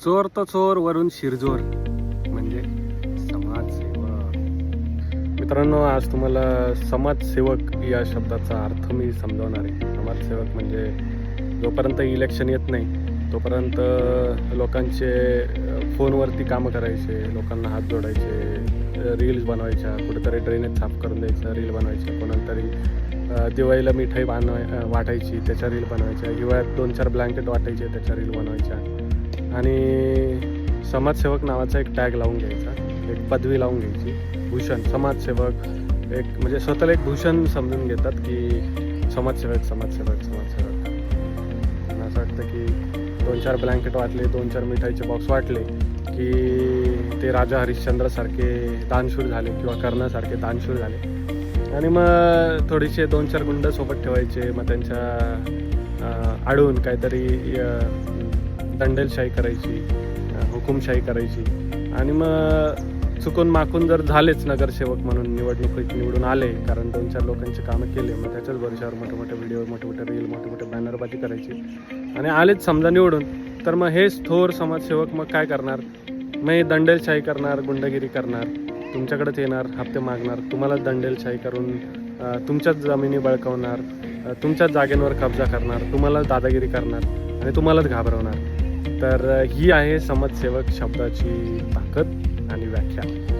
चोर तर चोर वरून शिरजोर. म्हणजे समाजसेवक. मित्रांनो आज तुम्हाला समाजसेवक या शब्दाचा अर्थ मी समजावणार आहे. समाजसेवक म्हणजे जोपर्यंत इलेक्शन येत नाही तोपर्यंत लोकांचे फोनवरती कामं करायचे लोकांना हात जोडायचे रील्स बनवायच्या कुठेतरी ड्रेनेज साफ करून द्यायचं रील बनवायच्या कोणातरी दिवाळीला मिठाई बनवाय वाटायची त्याच्या रील बनवायच्या हिवाळ्यात दोन चार ब्लँकेट वाटायचे त्याच्या रील बनवायच्या. आणि समाजसेवक नावाचा एक टॅग लावून घ्यायचा. एक पदवी लावून घ्यायची. भूषण समाजसेवक एक म्हणजे स्वतःला एक भूषण समजून घेतात की समाजसेवक समाजसेवक समाजसेवक. असं वाटतं की दोन चार ब्लँकेट वाटले दोन चार मिठाईचे बॉक्स वाटले की ते राजा हरिश्चंद्रसारखे दानशूर झाले किंवा कर्णासारखे दानशूर झाले. आणि मग थोडीसे दोन चार गुंड सोबत ठेवायचे मग त्यांच्या आडून काहीतरी दंडेलशाही करायची हुकुमशाही करायची. आणि मग चुकून माकून जर झालेच नगरसेवक म्हणून निवडणुकीत निवडून आले कारण दोन चार लोकांचे कामं केले मग त्याच्याच भरोशावर मोठे मोठे व्हिडिओ मोठे मोठे रील मोठे मोठे बॅनरबाजी करायची. आणि आलेच समजा निवडून तर मग हेच थोर समाजसेवक मग काय करणार? मग दंडेलशाही करणार गुंडगिरी करणार तुमच्याकडेच येणार हप्ते मागणार तुम्हाला दंडेलशाही करून तुमच्याच जमिनी बळकावणार तुमच्याच जागेंवर कब्जा करणार तुम्हालाच दादागिरी करणार आणि तुम्हालाच घाबरवणार. तर ही आहे समाजसेवक शब्दाची ताकद आणि व्याख्या.